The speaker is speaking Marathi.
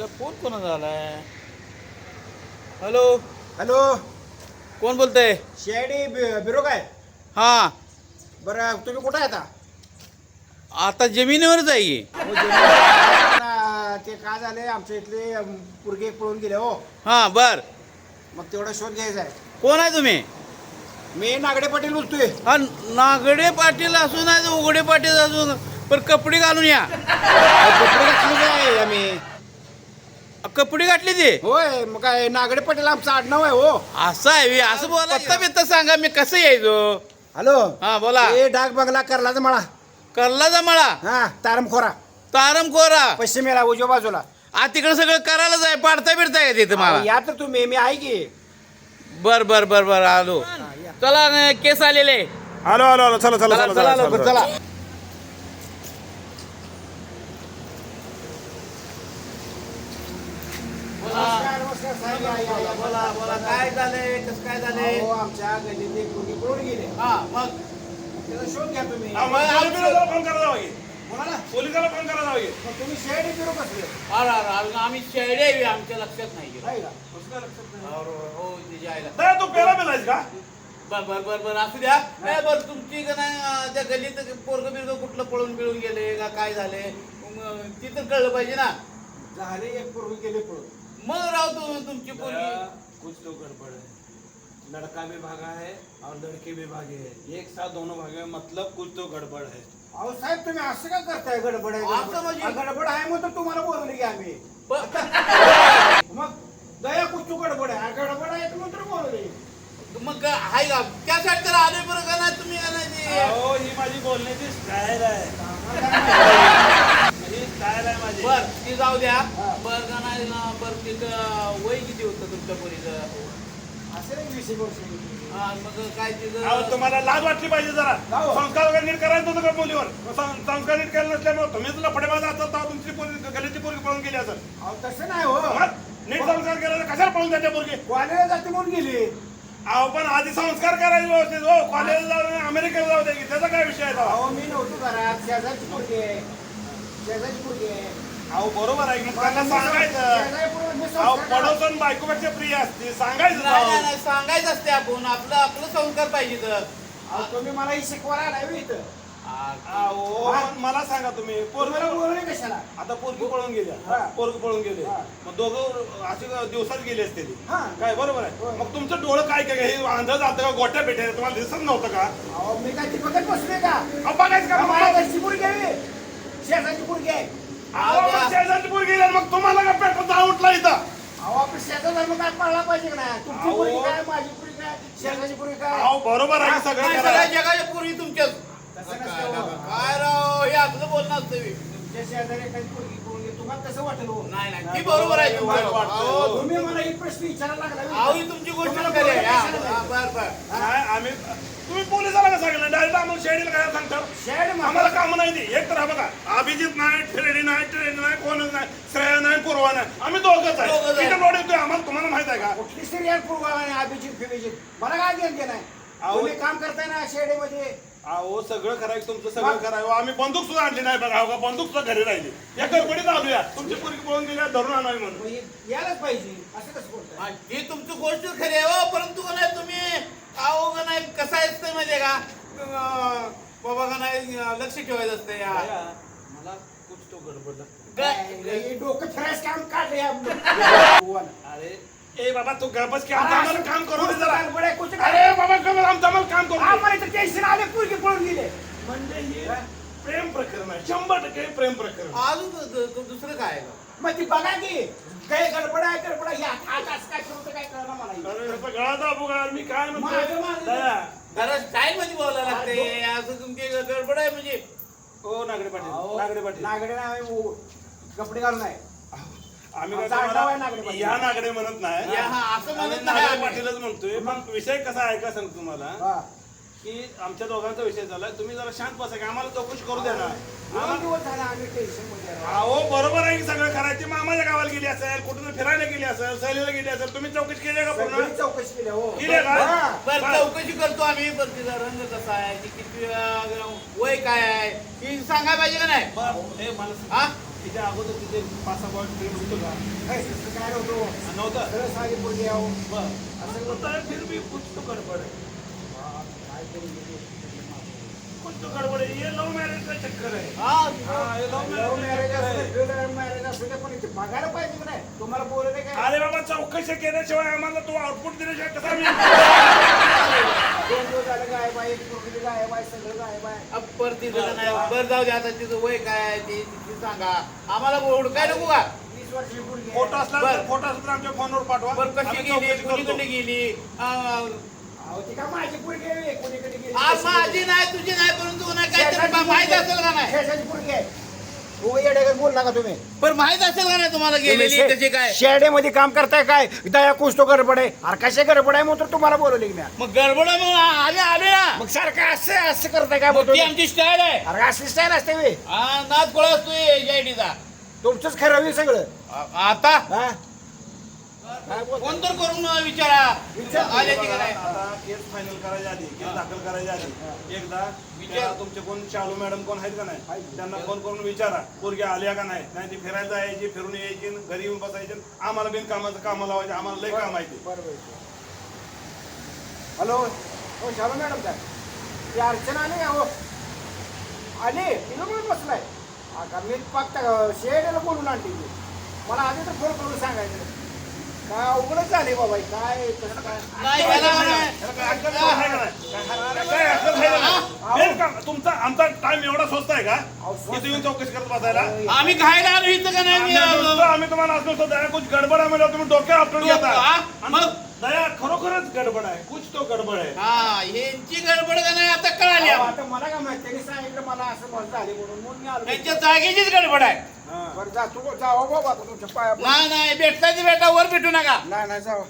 याला फोन कोणाचा आलाय? हॅलो? हॅलो? कोण बोलतंय? शेडी बिरो काय हा. बरं तुम्ही कुठं आहे आता? आता जमिनीवरच आहे की. हो, ते काय झाले आमच्या इथले पोरगे पळून गेले हो. हा बर. मग तेवढा शोध घ्यायचा आहे. कोण आहे तुम्ही? मी नागडे पाटील बोलतोय. हा नागडे पाटील असून आहे तर उघडे पाटील असून. पण कपडे घालून या. अहो, कपडे घातलेले आहे आम्ही. कपडे घातली ते? होय मग काय नागडे पाटील आमचं आडनाव आहे हो. असं आहे असं बोला पत्ता बित्ता सांगा मी कसं यायचो? हॅलो? हा बोला. हे डाक बंगला करलाचा मळा करला मळा हा तारमखोरा. तारम कोरा पश्चिमेला उजव्या बाजूला. आ तिकडे सगळं करायलाच आहे पाडता बिडता अहो, मला. या तर तुम्ही मी आहे की. बर बर बर बर आलो. चला न, केस आलेले. आलो आलो आलो चला चला चला चला चला चला लवकर चला चला नमस्कार, नमस्कार, साहेब, या, या, या. बोला बोला काय झालंय? कसं काय झालंय? अहो, आमच्या गल्लीतले पोरगे पळून गेले. हा मग? त्याचा शोध घ्या तुम्ही. पोलिसाला फोन करा जावा की. कोणाला? पोलिसाला फोन करा जावा की. मग तुम्ही शेडी बिरो कसले अरे अरे अरे आम्ही शेडे आहे, आमच्या लक्षात नाही गेलं. का? अरे, हो तू पेला पेलायस का? बर बर बर बर असू द्या. ए, बर तुमची का नाही अं, त्या गल्लीत पोरग बिरग कुठलं पळून बिळून गेले का काय झाले? मग ती तर कळलं पाहिजे ना. झाले एक पोरगे गेले पळून. मग राव तू तुमची पोरगी. कुछ तो गड़बड़ है लड़का भी भागा है और लड़की भी भागी है. एक साथ दोनों भागे हैं, मतलब कुछ तो गड़बड़ है. अहो साहेब तुम्ही असं का करताय गडबड आहे असं गडबड म्हणजे? हा, गडबड आहे म्हणून तर तुम्हाला बोलवले की आम्ही. मग दया कुठची गडबड आहे. हा, गडबड आहे म्हणून तर बोलवले मग हाय का? त्यासाठी तर आले बरं का नाही तुम्ही का नाही ते? अहो ही माझी बोलण्याची स्टाईल आहे ही स्टाईल आहे माझी बर ती जाऊ द्या. बर का नाही ना, बर तिथं वय किती होतं तुमच्या हा, मग काय तुम्हाला लाज वाटली पाहिजे जरा. हो. संस्कार वगैरे नीट करायचं होतं का मुलीवर? सं- संस्कार नीट केलं नसल्यामुळे तुम्ही तुला फडेबाज असतात तेव्हा तुमची पोरगी गलीची पोरगी पळून गेली अहो तसं नाही हो. नीट संस्कार केला तर कशाला पळून जाते पोरगी? कॉलेजला जाते म्हणून गेली. अहो पण आधी संस्कार करायचे व्यवस्थित हो. कॉलेजला जाऊ अमेरिकेला जाऊ दे की त्याचा काय विषय आहे तेव्हा? अहो मी नव्हतो घरात. शेजारची पोरगी आहे. शेजारची पोरगी आहे. अहो बरोबर आहे की त्यांना सांगायचं. अहो पडोसन बायकोपेक्षा प्रिय असते सांगायचं नाही नाही, जाऊ. नाही सांगायचं असते आपण. आपलं आपलं संस्कार पाहिजे तर. अहो तुम्ही मला ही शिकवायला नाही इथं. हा, अहो पण मला सांगा तुम्ही तुम्हाला पोरग बोलवले कशाला? आता पोरगी पळून गेल्या हा. पोरग पळून गेले. हा. मग दोघं असे दिवसात गेले असते ते. हा. काय बरोबर होय. आहे मग तुमचं डोळं काय काय हे आंधळ जातं का? गोट्या भेटे तुम्हाला दिसत नव्हतं का? अहो मी काय तिकडे बसले का? अहो, बघायचं का माझ्या मग? घरची पोरगी आहे. शेजारची पोरगी आहे. अहो, मग शेजारची पोरगी गेली मग तुम्हाला का पेट जाऊन उठला इथं अहो आपण शेजार धर्म काय पाळला पाहिजे का नाही तुमची. पोरगी काय माझी पोरगी काय शेजारची पोरगी काय अहो बरोबर आहे सगळं नाही, करा सगळ्या जगाच्या पोरी तुमच्याच तसं नसतं हो. काय राव हे असलं बोलणं असतं बे. तुमच्या शेजारी एखादी पोरगी वाटेल हो? नाही नाही ती बरोबर आहे. वाटतं. तुम्ही मला एक प्रश्न विचारायला लागला अहो, ही तुमची गोष्ट तुम्हाला खरी आहे. बोलायला हा, कशाला हा, नाही? बर बर नाही आम्ही तुम्ही पोलिसाला का सांगितलं? डायरेक्ट आम्हाला शेडीला काय शेड आम्हाला काम नाही ती. एक तर हा बघा अभिजित नाही फ्रेडी नाही ट्रेडी नाही कोणच नाही श्रेया नाही पूर्वा नाही. आम्ही दोघंच दोघंच आहे. येतोय. आम्हाला तुम्हाला माहीत आहे का? कुठली सिरियल पूर्वा आणि अभिजित फिबिजित मला काय घेणं नाही अहो. तुम्ही काम करताय ना शेडेमध्ये? अहो सगळं करायचं तुमचं सगळं करावं आम्ही बंदूक सुद्धा आणली नाही बघा अहो, बंदूक सुद्धा घरी राहिली. या गडबडीत आलूया तुमची पोरगी पळून गेल्या धरून आणावी म्हणून. मग यायलाच पाहिजे. असं कसं बोलताय? हा, ही तुमची गोष्ट खरी आहे हो. परंतु का नाही तुम्ही? अहो का नाही? कसं असतं माहितीये का? अं, बाबा का नाही अं, लक्ष ठेवायचं असतं या. मला कुछ तो गड़बड़ लगता? हे डोकं फिरायचं काम है अरे ए बाबा तू गपच की आमचं आम्हाला काम करू दे जरा. बडे कुठे अरे बाबा गप आमचं आम्हाला काम करू दे. आम्हाला इथं टेन्शन आले पोरगी पळून गेले. म्हणजे हे प्रेम प्रकरण आहे. शंभर टक्के प्रेम प्रकरण अजून दु- दु- दु- दुसरं काय आहे? का? मग ती बघा की काय गडबड आहे गडबड आहे. या हात असं काय करू तर काय कळलं मला. अरे ह्याचा गळा दाबू का? मी काय माझं- म्हणतो माझं- दया. जरा स्टाईल मध्ये बोलायला लागते? असं तुमची गडबड आहे म्हणजे? हो नागडे पाटील. नागडे पाटील. नागडे नाही कपडे घालून आहे. आम्ही काय तुम्हाला. या नागडे म्हणत नाही या, हा, असं म्हणत नाही. पाटीलच म्हणतोय पण विषय कसा आहे का सांगतो तुम्हाला हा. की आमच्या दोघांचा विषय झाला तुम्ही जरा शांत बसा की आम्हाला चौकशी करू द्या ना. अहो बरोबर आहे की सगळं करायची मामाच्या गावाला गेली असेल कुठं फिरायला गेली असेल सहलीला गेली असेल तुम्ही चौकशी केली का पूर्ण चौकशी केली हो केली का? बर. चौकशी करतो आम्ही पण तिचा रंग कसा आहे ती किती वय काय आहे ती सांगायला पाहिजे का नाही बरं, मला सांग. तिच्या अगोदर तिथे पाच सहा बॉयफ्रेंड होतं का? हे, तसं काय नव्हतो नव्हतं? सरळ साधी पोरगी आहो. बरं. असं होता फिर भी कुछ तो गड़बड़ है गेली? कुछ तो गड़बड़ है ये लव मैरिज का चक्कर है हा हाँ, ये लव लव्ह मॅरेज असू दे, मैरिज फिल्ड मॅरेज असू दे, पण इथे बघायला पाहिजे की नाही? तुम्हाला बोलले नाही काय? अरे बाबा चौकशी केल्याशिवाय आम्हाला तू आउटपुट दिल्याशिवाय कसा मी दोन दिवस झालं गायब आहे एक पोरगी गायब आहे सगळं गायब आहे. अब परत तिथं नाही बरं जाऊ दे आता तिचं वय काय आहे ते ते सांगा. आम्हाला काय नको का. फोटो असला बरं. फोटो असला तर आमच्या फोनवर पाठवा. बरं कशी आम्ही गेली? चौकशी कुणीकडे करतो. गेली? आ, अहो, ती का माझी पोरगी आहे कोणीकडे गेली आ, माझी नाही तुझी नाही परंतु नाही काहीतरी माहीत असेल का नाही? बोल नका तुम्ही. पण माहीत असेल का नाही तुम्हाला गेलेली कशी काय? शेड्यामध्ये काम करताय काय? दया कुस्तो गडबड. आहे अरे कशा गडबड आहे म्हणून तर तुम्हाला बोलवले की मी. मग गडबड मग आले आले ना मग सारखं असं असं करताय काय मग बोलतो ती आमची स्टाईल आहे. अरे असली स्टाईल असते वे हा नाच गोळा असतोय जायडीचा तुमचंच खरं होईल सगळं. आता? हा? फोन तर करून विचारा. विचार. आले की का नाही? आता केस फायनल करायच्या आधी केस दाखल करायच्या आधी. एकदा विचार. तुमचे कोण शालू मॅडम कोण आहेत का नाही? त्यांना फोन करून विचारा पोरगी आल्या का नाही? नाही ती फिरायला जायची फिरून यायची घरी येऊन बसायची. आम्हाला बिन कामाचं कामं लावायचे आम्हाला लय काम आहे हॅलो. हो झालं मॅडम काय ती अर्चना आली हो? आली. तिला म्हणून बसलाय. आता मी फक्त शेडला बोलून आणली मला आधी तर फोन करून सांगायचं. काय अवघडच झाले बाबा काय कसं काय? तुमचा आमचा टाइम एवढा स्वस्त आहे का. इथे येऊन चौकशी करत बसायला? आम्ही खायला आलो इथं का नाही? आम्ही नुसतं- आम्ही तुम्हाला असं नसतं दया कुछ गडबड आहे म्हणजे तुम्ही डोक्यावर आपटून घेता? आणि मग? दया खरोखरच गडबड आहे कुछ तो गडबड आहे. हा यांची गडबड का नाही? आता कळाली. आता मला काय माहिती त्यांनी सांगितलं मला असं मस्त झाले म्हणून. म्हणून मी आलो. त्यांच्या जागेचीच गडबड आहे. बरं जा तू जावा बाबा तुमच्या पाया नाही नाही भेटला ती भेटा वर भेटू नका. नाही नाही जावा.